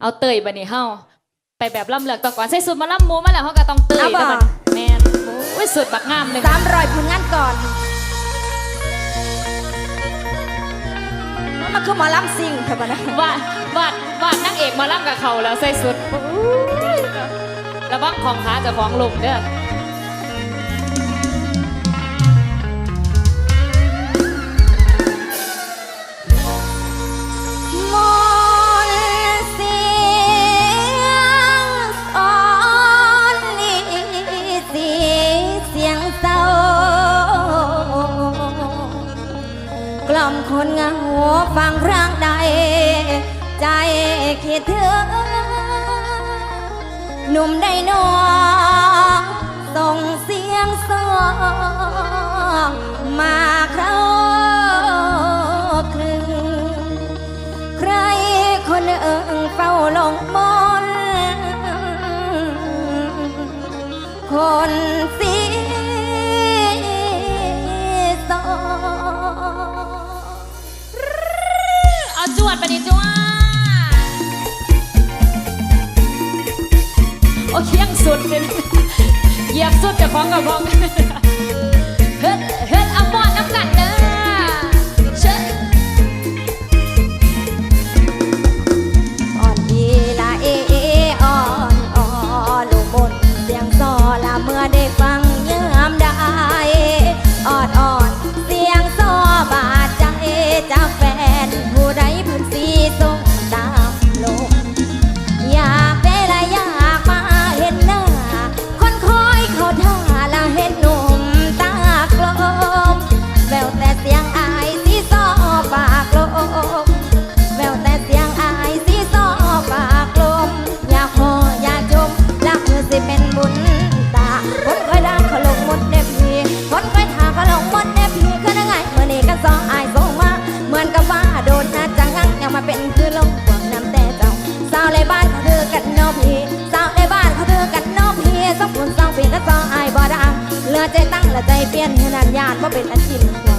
เอาเตยบันนี้เฮาไปแบบล่ำเลือกต่อก่อนใส่สุดมาล่ำมูมาแล้วเขาก็ต้องเตยแล้วมันแมนอุ้ยสุดบักงามเลยสามรอยผลงานก่อนมันคือหมอล่ำซิงเถอะปะนะวาดวาดวาดนั่งเอกมาล่ำกับเขาแล้วใส่สุดระวังของค้าจะของลุงเด้อ มาครอบครึ่งใครคนเอิงเฝ้าลงมนคนสีสองเอาจวดไปดิจวดโอเคียงสุดเป็นเหยียบสุดกับของกับของ ใจเปลี่ยนขนาดญาติว่าเป็นอาชีพ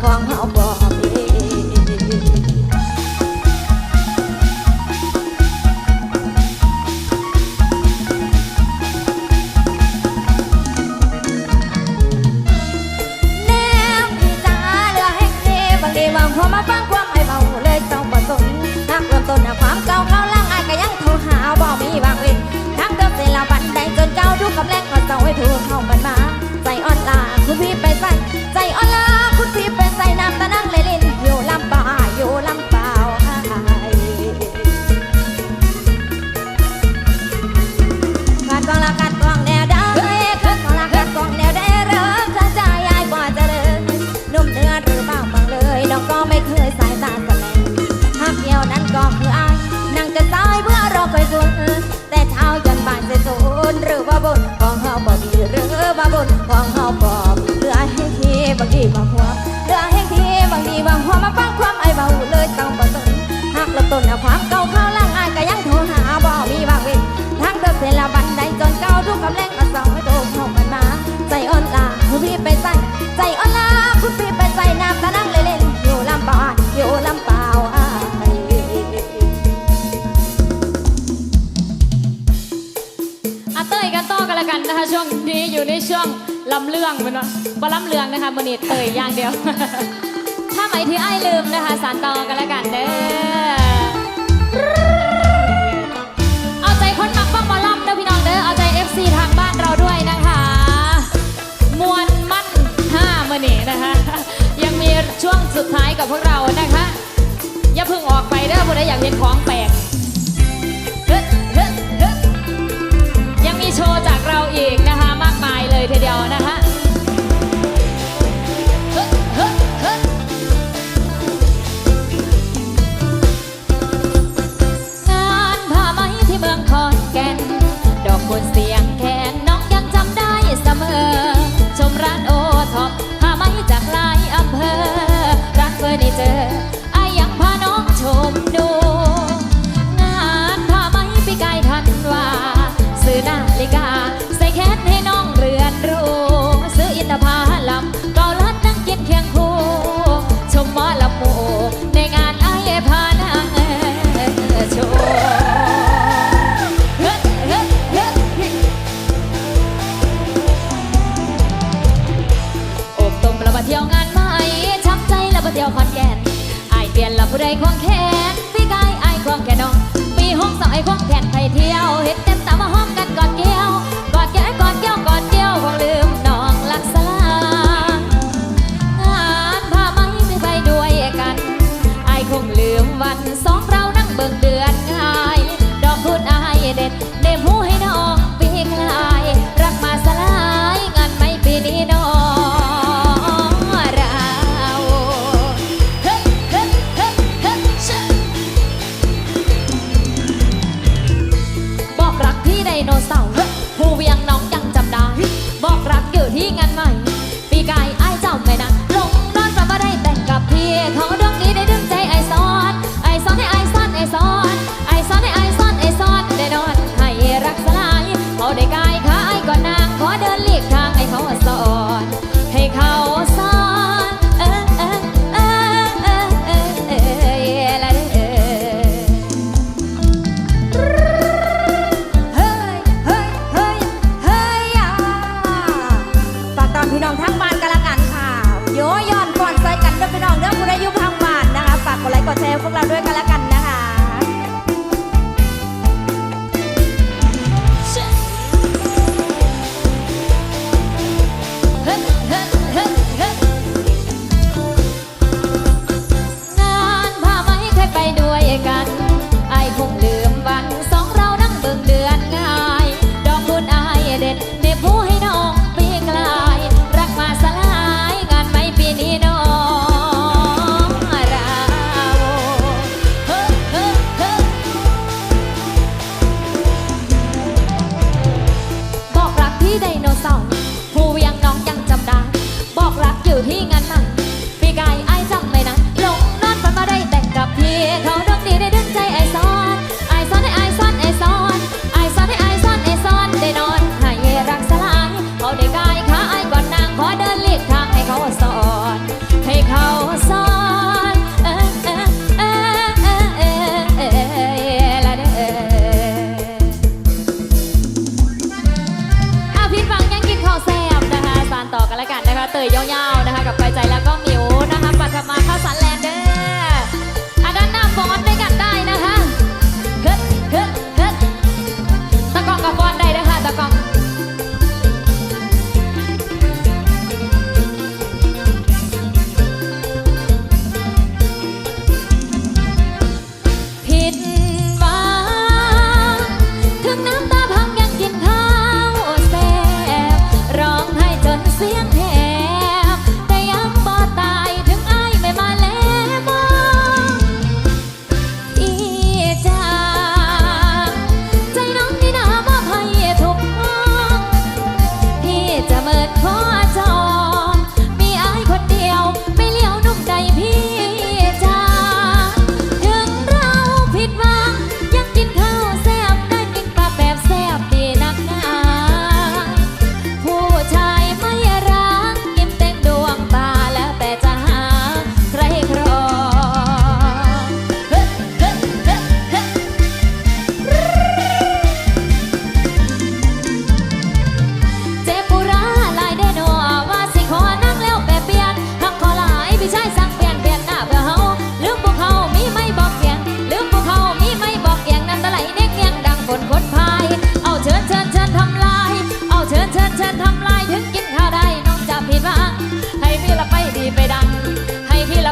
黄袍薄 มาพัว อยู่ในช่วงลำเลื่องเป็นว่าบ่ลำเลื่องนะคะมนิตเตยอย่างเดียว ถ้าไหมที่ไอ้ลืมนะคะ สารต่อกันแล้วกันเด้อ เอาใจคนมักฟังหมอลำเด้อพี่น้องเด้อ เอาใจเอฟซีทางบ้านเราด้วยนะคะ มวลมั่นห้ามนินะคะ ยังมีช่วงสุดท้ายกับพวกเรานะคะ อย่าเพิ่งออกไปเด้อผู้ใดอยากเห็นของแปลก ไรควงแขนพี่กายไอควงแขนน้อง ปีห้องสองไอควงแขนไปเที่ยวเห็ดแต่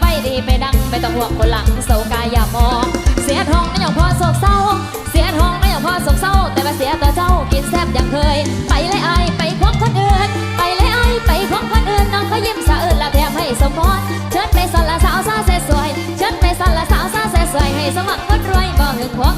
ไปดีไปดังไม่ต้องห่วงคนหลังเศกายอย่ามอง เสียทองก็ยังพอโศกเศร้า เสียทองก็ยังพอโศกเศร้า แต่ว่าเสียตัวเจ้ากินแซ่บอย่างเคย ไปเลยไอไปควงคนอื่น ไปเลยไอไปควงคนอื่นน้องเขายิ้มสะอื่นและแถมให้สมพรเชิญไปสนละสาวซาเสสวย เชิญไปสนละสาวซาเสสวยให้สมัครคนรวยบ่หึงหวง